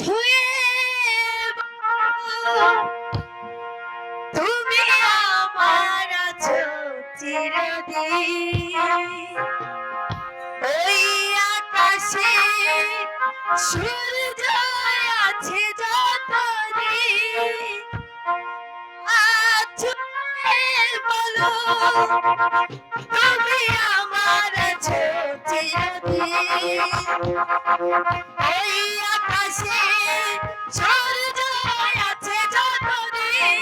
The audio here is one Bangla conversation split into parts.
ছুঁয়ে তুমি আমার আকাশে সূর্য আছে যত আছো বলো তুমি ওই আকাশে সূর্য আছে যতদিন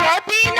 যদি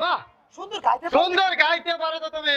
বাহ। সুন্দর গাইতে সুন্দর গাইতে পারো তো তুমি।